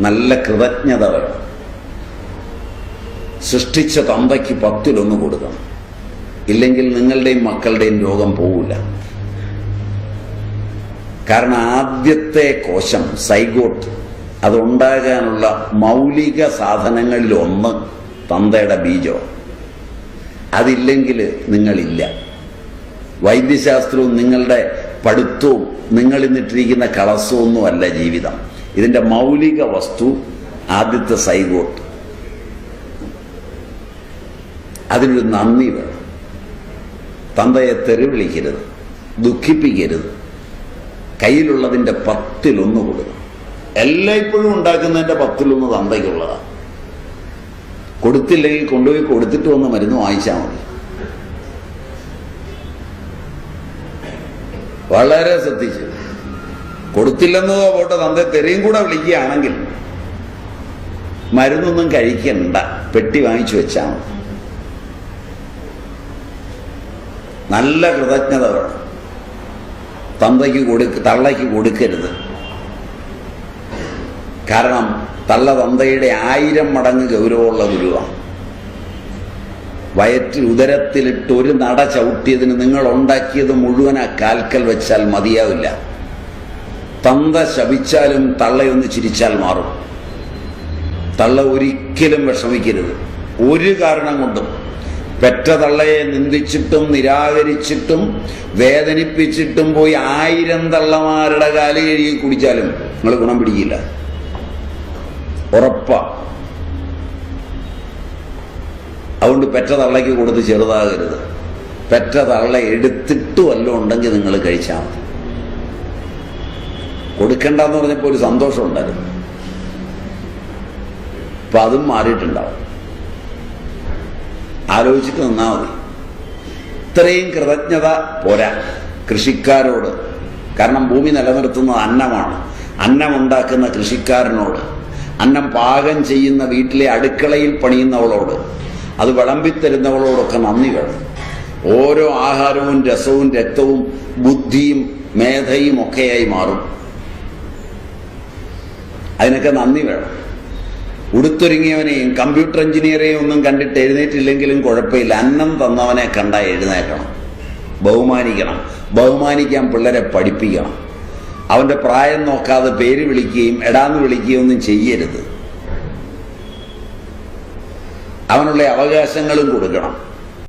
നല്ല കൃതജ്ഞത വേണം. സൃഷ്ടിച്ച തന്തയ്ക്ക് പത്തിലൊന്ന് കൊടുക്കണം. ഇല്ലെങ്കിൽ നിങ്ങളുടെയും മക്കളുടെയും രോഗം പോവില്ല. കാരണം ആദ്യത്തെ കോശം സൈഗോട്ട് അതുണ്ടാകാനുള്ള മൗലിക സാധനങ്ങളിൽ ഒന്ന് തന്തയുടെ ബീജോ. അതില്ലെങ്കിൽ നിങ്ങളില്ല. വൈദ്യശാസ്ത്രവും നിങ്ങളുടെ പഠിത്തവും നിങ്ങളിന്നിട്ടിരിക്കുന്ന കളസവും ഒന്നുമല്ല ജീവിതം. ഇതിന്റെ മൗലിക വസ്തു ആദ്യത്തെ സൈഗോട്ട്. അതിനൊരു നന്ദി വേണം. തന്തയെ തെറിവിളിക്കരുത് ദുഃഖിപ്പിക്കരുത്. കയ്യിലുള്ളതിന്റെ പത്തിലൊന്ന് കൊടുക്കണം. എല്ലായ്പ്പോഴും ഉണ്ടാക്കുന്നതിന്റെ പത്തിലൊന്ന് തന്തയ്ക്കുള്ളതാണ് കൊടുത്തില്ലെങ്കിൽ കൊണ്ടുപോയി കൊടുത്തിട്ട് വന്ന് മരുന്ന് വാങ്ങിച്ചാൽ മതി. വളരെ ശ്രദ്ധിച്ചു. കൊടുത്തില്ലെന്നതോ പോട്ടെ തന്റെ തെരയും കൂടെ വിളിക്കുകയാണെങ്കിൽ മരുന്നൊന്നും കഴിക്കണ്ട. പെട്ടി വാങ്ങിച്ചു വെച്ചാൽ നല്ല കൃതജ്ഞത വേണം. തന്തയ്ക്ക് കൊടുക്ക തള്ളയ്ക്ക് കൊടുക്കരുത്. കാരണം തള്ള തന്തയുടെ ആയിരം മടങ്ങ് ഗൗരവമുള്ള ഗുരുവാണ്. വയറ്റിൽ ഉദരത്തിലിട്ട് ഒരു നട ചവിട്ടിയതിന് നിങ്ങൾ ഉണ്ടാക്കിയത് മുഴുവൻ ആ കാൽക്കൽ വെച്ചാൽ മതിയാവില്ല. തന്ത ശപിച്ചാലും തള്ളയൊന്ന് ചിരിച്ചാൽ മാറും. തള്ള ഒരിക്കലും വിഷമിക്കരുത്. ഒരു കാരണം കൊണ്ടും പെറ്റ തള്ളയെ നിന്ദിച്ചിട്ടും നിരാകരിച്ചിട്ടും വേദനിപ്പിച്ചിട്ടും പോയി ആയിരം തള്ളമാരുടെ കാൽ കഴുകി കുടിച്ചാലും നിങ്ങൾ ഗുണം പിടിക്കില്ല. ഉറപ്പ. അതുകൊണ്ട് പെറ്റ തള്ളയ്ക്ക് കൊടുത്ത് ചെറുതാകരുത്. പെറ്റ തള്ള എടുത്തിട്ടും അല്ല ഉണ്ടെങ്കിൽ നിങ്ങൾ കഴിച്ചാൽ മതി. കൊടുക്കണ്ടെന്ന് പറഞ്ഞപ്പോൾ ഒരു സന്തോഷം ഉണ്ടായിരുന്നു. അപ്പൊ അതും മാറിയിട്ടുണ്ടാവും. ആലോചിച്ചിട്ട് നിന്നാൽ മതി. ഇത്രയും കൃതജ്ഞത പോരാ കൃഷിക്കാരോട്. കാരണം ഭൂമി നിലനിർത്തുന്നത് അന്നമാണ്. അന്നമുണ്ടാക്കുന്ന കൃഷിക്കാരനോട്. അന്നം പാകം ചെയ്യുന്ന വീട്ടിലെ അടുക്കളയിൽ പണിയുന്നവളോട്. അത് വിളമ്പിത്തരുന്നവളോടൊക്കെ നന്ദി വേണം. ഓരോ ആഹാരവും രസവും രക്തവും ബുദ്ധിയും മേധയും ഒക്കെയായി മാറും. അതിനൊക്കെ നന്ദി വേണം. ഉടുത്തൊരുങ്ങിയവനെയും കമ്പ്യൂട്ടർ എഞ്ചിനീയറെയും ഒന്നും കണ്ടിട്ട് എഴുന്നേറ്റില്ലെങ്കിലും കുഴപ്പമില്ല. അന്നം തന്നവനെ കണ്ട എഴുന്നേറ്റണം. ബഹുമാനിക്കണം. ബഹുമാനിക്കാൻ പിള്ളേരെ പഠിപ്പിക്കണം. അവന്റെ പ്രായം നോക്കാതെ പേര് വിളിക്കുകയും എടാന്ന് വിളിക്കുകയും ഒന്നും ചെയ്യരുത്. അവനുള്ള അവകാശങ്ങളും കൊടുക്കണം.